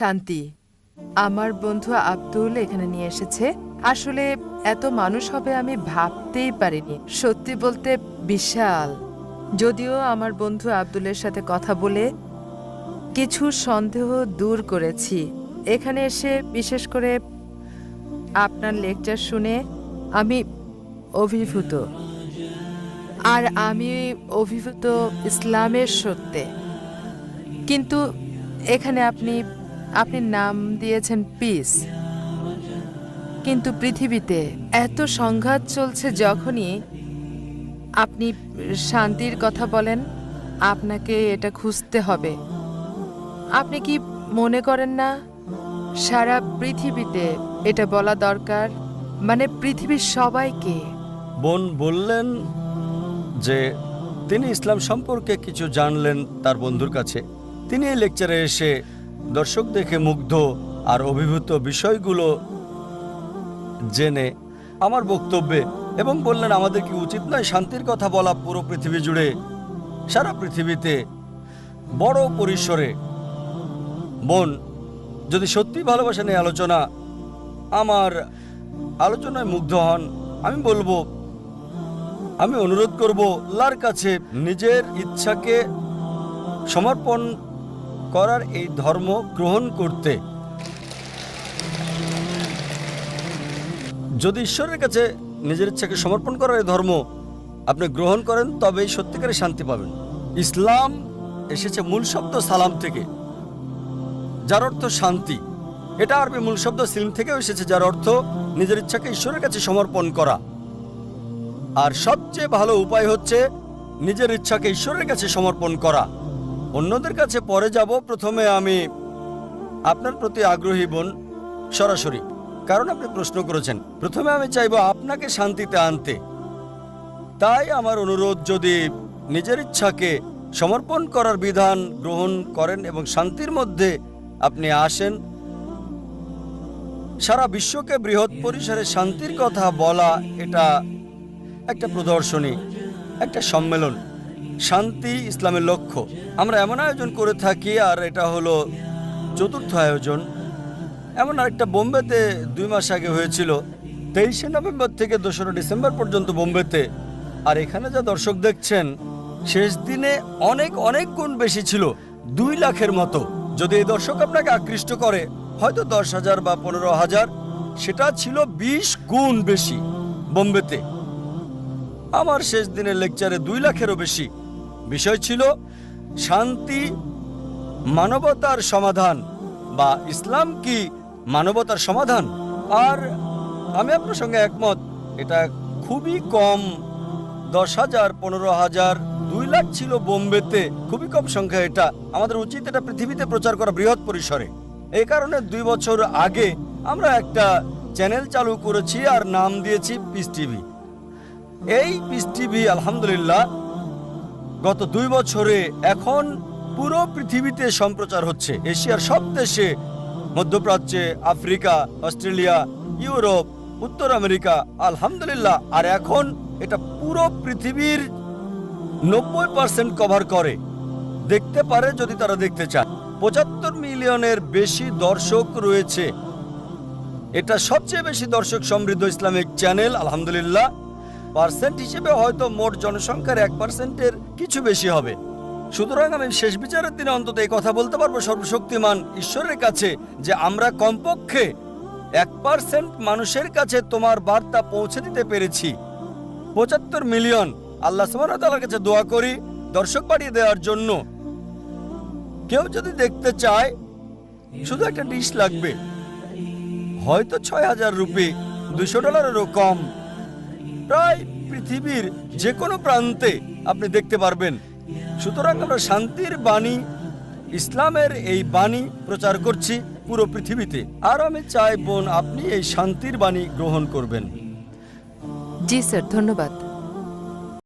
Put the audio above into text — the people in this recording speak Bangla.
শান্তি। আমার বন্ধু আব্দুল এখানে নিয়ে এসেছে। আসলে এত মানুষ হবে আমি ভাবতেই পারিনি। সত্যি বলতে বিশাল। যদিও আমার বন্ধু আব্দুলের সাথে কথা বলে কিছু সন্দেহ দূর করেছি। এখানে এসে বিশেষ করে আপনার লেকচার শুনে আমি অভিভূত। আর আমি অভিভূত ইসলামের সত্যে। কিন্তু এখানে আপনি আপনি নাম দিয়েছেন পিস কিন্তু পৃথিবীতে এত সংঘাত চলছে যখনই আপনি শান্তির কথা বলেন, আপনাকে এটা খুঁজতে হবে। আপনি কি মনে করেন না, সারা পৃথিবীতে এটা বলা দরকার? মানে পৃথিবীর সবাইকে। বোন বললেন যে, তিনি ইসলাম সম্পর্কে কিছু জানলেন তার বন্ধুর কাছে। তিনি এই লেকচারে এসে দর্শক দেখে মুগ্ধ আর অভিভূত বিষয়গুলো জেনে আমার বক্তব্যে এবং বললেন, আমাদের কি উচিত নয় শান্তির কথা বলা পুরো পৃথিবী জুড়ে? সারা পৃথিবীতে বড় পরিসরে বোন যদি সত্যি ভালোবাসা নিয়ে আলোচনা, আমার আলোচনায় মুগ্ধ হন, আমি বলব, আমি অনুরোধ করব, লার কাছে নিজের ইচ্ছাকে সমর্পণ করার এই ধর্ম গ্রহণ করতে। যদি ঈশ্বরের কাছে নিজের ইচ্ছাকে সমর্পণ করার এই ধর্ম আপনি গ্রহণ করেন, তবেই সত্যিকারের শান্তি পাবেন। ইসলাম এসেছে মূল শব্দ সালাম থেকে, যার অর্থ শান্তি। এটা আরবি মূল শব্দ সিলিম থেকেও এসেছে, যার অর্থ নিজের ইচ্ছাকে ঈশ্বরের কাছে সমর্পণ করা। আর সবচেয়ে ভালো উপায় হচ্ছে নিজের ইচ্ছাকে ঈশ্বরের কাছে সমর্পণ করা। অন্যদের কাছে পরে যাব, প্রথমে আমি আপনার প্রতি আগ্রহী বোন সরাসরি, কারণ আপনি প্রশ্ন করেছেন। প্রথমে আমি চাইব আপনাকে শান্তিতে আনতে। তাই আমার অনুরোধ, যদি নিজের ইচ্ছাকে সমর্পণ করার বিধান গ্রহণ করেন এবং শান্তির মধ্যে আপনি আসেন, সারা বিশ্বকে বৃহৎ পরিসরে শান্তির কথা বলা এটা একটা প্রদর্শনী, একটা সম্মেলন। শান্তি ইসলামের লক্ষ্য। আমরা এমন আয়োজন করে থাকি, আর এটা হলো চতুর্থ আয়োজন। এমন আরেকটা বোম্বেতে দুই মাস আগে হয়েছিল। তেইশে নভেম্বর থেকে দোসরা ডিসেম্বর পর্যন্ত বোম্বেতে। আর এখানে যা দর্শক দেখছেন, শেষ দিনে অনেক অনেক গুণ বেশি ছিল, দুই লাখের মতো। যদি এই দর্শক আপনাকে আকৃষ্ট করে, হয়তো দশ হাজার বা পনেরো হাজার, সেটা ছিল বিশ গুণ বেশি বোম্বেতে। আমার শেষ দিনের লেকচারে দুই লাখেরও বেশি বিষয় ছিল শান্তি, মানবতার সমাধান বা ইসলাম কি মানবতার সমাধান? আর আমি আপনার সঙ্গে একমত, এটা খুবই কম। দশ হাজার, পনেরো হাজার, দুই লাখ ছিল বোম্বেতে। খুবই কম সংখ্যা এটা। আমাদের উচিত এটা পৃথিবীতে প্রচার করা বৃহৎ পরিসরে। এই কারণে দুই বছর আগে আমরা একটা চ্যানেল চালু করেছি আর নাম দিয়েছি পিস টিভি। এই পিস টিভি, আলহামদুলিল্লাহ গত দুই বছরে এখন পুরো পৃথিবীতে সম্প্রচার হচ্ছে। এশিয়ার সব দেশে, মধ্যপ্রাচ্যে, আফ্রিকা, অস্ট্রেলিয়া, ইউরোপ, উত্তর আমেরিকা, আলহামদুলিল্লাহ। আর এখন এটা পুরো পৃথিবীর নব্বই পার্সেন্ট কভার করে। দেখতে পারে যদি তারা দেখতে চায়। পঁচাত্তর মিলিয়নের বেশি দর্শক রয়েছে। এটা সবচেয়ে বেশি দর্শক সমৃদ্ধ ইসলামিক চ্যানেল, আলহামদুলিল্লাহ। পার্সেন্ট হিসেবে হয়তো মোট জনসংখ্যার এক পার্সেন্টের কিছু বেশি হবে। সুতরাং আমি শেষ বিচারের দিনে অন্তত এই কথা বলতে পারব, সর্বশক্তিমান ঈশ্বরের কাছে, যে আমরা কমপক্ষে এক পার্সেন্ট মানুষের কাছে তোমার বার্তা পৌঁছে দিতে পেরেছি। পঁচাত্তর মিলিয়ন আল্লাহ সুবাহর কাছে দোয়া করি, দর্শক বাড়িয়ে দেওয়ার জন্য। কেউ যদি দেখতে চায়, শুধু একটা ডিশ লাগবে। হয়তো ছয় হাজার রুপি, দুশো ডলারেরও কম। প্রায় পৃথিবীর যে কোনো প্রান্তে আপনি দেখতে পারবেন। সুতরাং আমরা শান্তির বাণী, ইসলামের এই বাণী প্রচার করছি পুরো পৃথিবীতে। আর আমি চাই বোন, আপনি এই শান্তির বাণী গ্রহণ করবেন। জি স্যার, ধন্যবাদ।